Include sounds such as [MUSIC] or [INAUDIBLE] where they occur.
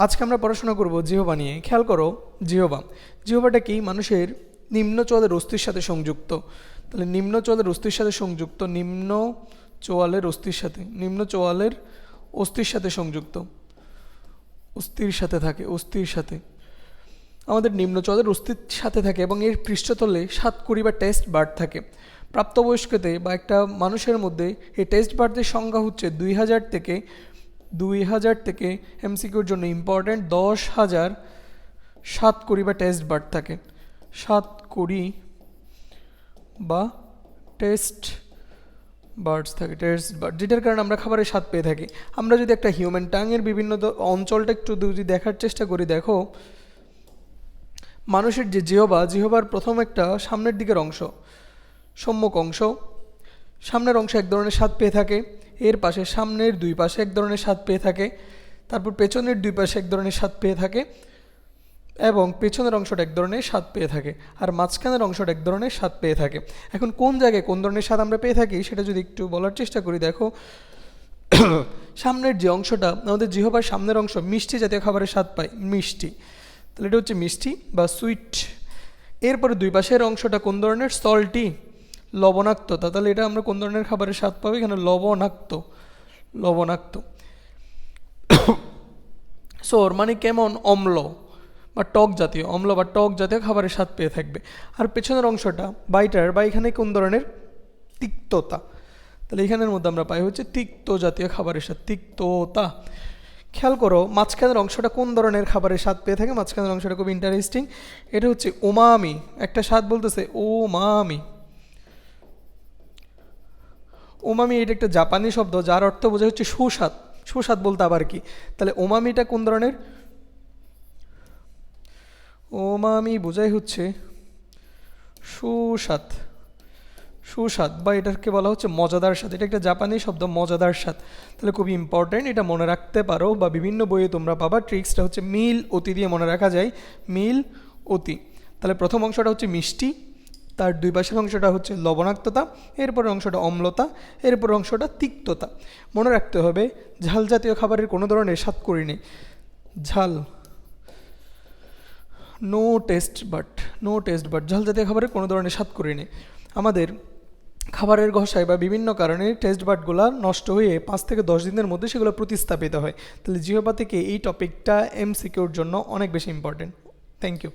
আজকে আমরা পড়াশোনা করব জিহবা নিয়ে। খেয়াল করো, জিহবা। জিহবাটা কি? মানুষের নিম্ন চোয়ালের অস্থির সাথে সংযুক্ত। তাহলে নিম্ন চোয়ালের অস্থির সাথে সংযুক্ত, নিম্ন চোয়ালের অস্থির সাথে, নিম্ন চোয়ালের অস্থির সাথে সংযুক্ত। অস্থির সাথে থাকে, অস্থির সাথে। আমাদের নিম্ন চোয়ালের অস্থির সাথে থাকে এবং এর পৃষ্ঠতলে সাত কুড়ি বা টেস্ট বার্ড থাকে। প্রাপ্তবয়স্কতে বা একটা মানুষের মধ্যে এই টেস্ট বার্ডের সংখ্যা হচ্ছে দুই হাজার থেকে দুই হাজার থেকে এমসিকিউর জন্য ইম্পর্ট্যান্ট দশ হাজার সাত কুড়ি বা টেস্ট বার্ড থাকে। সাত কুড়ি বা টেস্ট বার্ডস থাকে টেস্ট বার্ড যেটার কারণে আমরা খাবারের স্বাদ পেয়ে থাকি। আমরা যদি একটা হিউম্যান টাংয়ের বিভিন্ন অঞ্চলটা একটু যদি দেখার চেষ্টা করি, দেখো, মানুষের যে জিহবা, জিহবার প্রথম একটা সামনের দিকের অংশ, সম্মুখ অংশ, সামনের অংশ এক ধরনের স্বাদ পেয়ে থাকে। এর পাশে সামনের দুই পাশে এক ধরনের স্বাদ পেয়ে থাকে, তারপর পেছনের দুই পাশে এক ধরনের স্বাদ পেয়ে থাকে এবং পেছনের অংশটা এক ধরনের স্বাদ পেয়ে থাকে আর মাঝখানের অংশটা এক ধরনের স্বাদ পেয়ে থাকে। এখন কোন জায়গায় কোন ধরনের স্বাদ আমরা পেয়ে থাকি সেটা যদি একটু বলার চেষ্টা করি, দেখো। সামনের যে অংশটা, আমাদের জিহবার সামনের অংশ মিষ্টি জাতীয় খাবারের স্বাদ পাই মিষ্টি। তাহলে এটা হচ্ছে মিষ্টি বা সুইট। এরপরে দুই পাশের অংশটা কোন ধরনের? সল্টি। লবণাক্ততা তাহলে এটা আমরা কোন ধরনের খাবারের স্বাদ পাবো? এখানে লবণাক্ত। লবণাক্ত। [COUGHS] সো ওর মানে কেমন? অম্ল বা টক জাতীয়। অম্ল বা টক জাতীয় খাবারের স্বাদ পেয়ে থাকবে। আর পেছনের অংশটা, বাইটার বা এখানে কোন ধরনের? তিক্ততা। তাহলে এখানের মধ্যে আমরা পাই হচ্ছে তিক্ত জাতীয় খাবারের স্বাদ, তিক্ততা। খেয়াল করো, মাঝখানের অংশটা কোন ধরনের খাবারের স্বাদ পেয়ে থাকে? মাঝখানের অংশটা খুব ইন্টারেস্টিং এটা হচ্ছে ওমামি একটা স্বাদ বলতেছে ও মামি ওমামি এটা একটা জাপানি শব্দ, যার অর্থ বোঝায় হচ্ছে সুস্বাদ। সুস্বাদ বলতে আবার কি? তাহলে ওমামিটা কোন ধরনের? ওমামি বোঝাই হচ্ছে সুস্বাদ। সুস্বাদ, বা এটাকে বলা হচ্ছে মজাদার স্বাদ। এটা একটা জাপানি শব্দ, মজাদার স্বাদ। তাহলে খুবই ইম্পর্ট্যান্ট এটা মনে রাখতে পারো, বা বিভিন্ন বইয়ে তোমরা পাবা। ট্রিক্সটা হচ্ছে মিল অতি দিয়ে মনে রাখা যায়, মিল অতি। তাহলে প্রথম অংশটা হচ্ছে মিষ্টি। তার দুই পাশের অংশটা হচ্ছে লবণাক্ততা, এরপরের অংশটা অম্লতা এরপর অংশটা তিক্ততা। মনে রাখতে হবে, ঝাল জাতীয় খাবারের কোনো ধরনের স্বাদ করিনি ঝাল। No taste but no taste but ঝাল জাতীয় খাবারের কোনো ধরনের স্বাদ করিনি আমাদের খাবারের ঘষায় বা বিভিন্ন কারণে টেস্ট বাটগুলো নষ্ট হয়ে পাঁচ থেকে দশ দিনের মধ্যে সেগুলো প্রতিস্থাপিত হয়। তাহলে জিওপা থেকে এই টপিকটা এমসিকিউর জন্য অনেক বেশি ইম্পর্টেন্ট থ্যাংক ইউ